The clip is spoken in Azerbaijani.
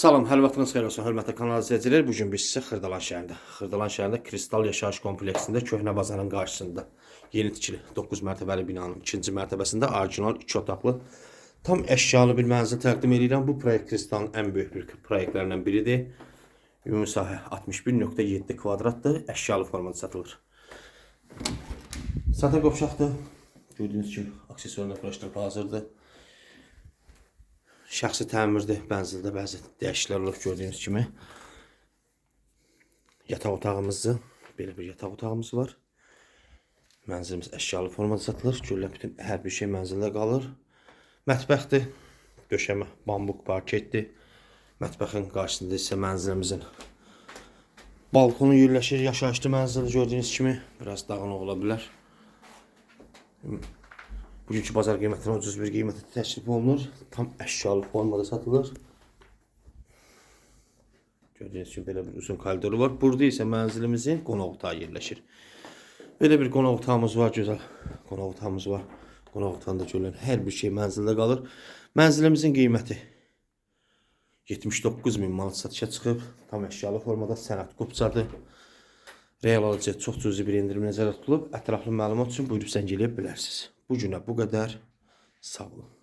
Salam, hər vaxtınız xeyir olsun, hörmətli kanal izləyicilər. Bu gün biz sizə Xırdalan şəhərində, Xırdalan şəhərində Kristal yaşayış kompleksində köhnə bazarın qarşısında yeni tikili 9 mərtəbəli binanın ikinci mərtəbəsində orijinal 2 otaqlı tam əşyalı bir mənzil təqdim edirəm. Bu proyekt Kristalın ən böyük bir proyektlərindən biridir. Ümumi sahə 61.7 kvadratdır, əşyalı formada satılır. Sata qovşaqdır. Gördüyünüz kimi aksesuarlar quraşdırıb hazırdır. Şəxsi təmirdir, bənzildə bəzi dəyişikliklər olur gördüyünüz kimi. Yataq otağımızdır. Belə bir yataq otağımız var. Mənzilimiz əşyalı formada satılır. Görülən bütün hər bir şey mənzildə qalır. Mətbəxdir. Döşəmə bambuq parketdir. Mətbəxin qarşısında isə mənzilimizin balkonu yerləşir. Yaşayışlı mənzil gördüyünüz kimi biraz dağınıq ola bilər. Bugünkü bazar qiymətinə ucuz bir qiymətə təklif olunur. Tam əşyalı formada satılır. Gördüyünüz kimi belə bir uzun koridoru var. Burada isə mənzilimizin qonaq otağı yerləşir. Belə bir qonaq otağımız var, gözəl qonaq otağımız var. Qonaq otağında görülən hər bir şey mənzildə qalır. Mənzilimizin qiyməti 79 min manat satışa çıxıb. Tam əşyalı formada sənəd qopçadır. Real alıcıya çox cüzi bir endirim nəzərdə tutulub. Ətraflı məlumat üçün buyurub zəng eləyə bilərsiniz. Bucuna bu kadar. Sağ olun.